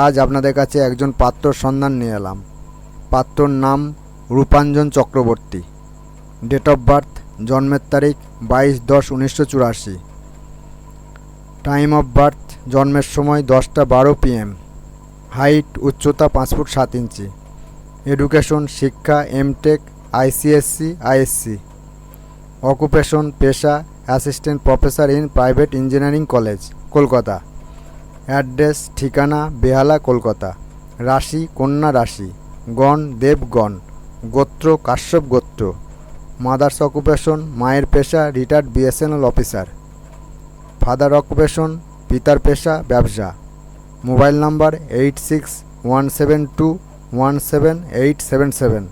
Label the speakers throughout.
Speaker 1: আজ আপনাদের কাছে একজন পাত্রর সন্ধান নিয়ে এলাম। পাত্রর নাম Rupanjan Chakraborty. Date of birth জন্মের তারিখ বাইশ দশ উনিশশো চুরাশি। টাইম অফ বার্থ জন্মের সময় দশটা বারো পিএম হাইট উচ্চতা পাঁচ ফুট সাত ইঞ্চি। এডুকেশন শিক্ষা M Tech ICSC ISC occupation পেশা assistant professor in private engineering college Kolkata. Address, ঠিকানা, বেহালা, কলকাতা। রাশি, কন্যা রাশি। গণ দেবগণ গোত্র, কাশ্যপ গোত্র। মাদার্স অকুপেশন, মায়ের পেশা, retired BSNL officer. Father occupation, পিতার পেশা, ব্যবসা। Mobile number eight six one seven two one seven eight seven seven.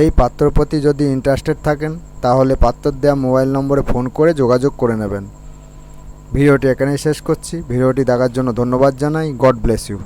Speaker 1: এই পাত্রর প্রতি যদি ইন্টারেস্টেড থাকেন, তাহলে পাত্র দেওয়া মোবাইল নম্বরে ফোন করে যোগাযোগ করে নেবেন। ভিডিওটি এখানেই শেষ করছি। ভিডিওটি দেখার জন্য ধন্যবাদ জানাই। God bless you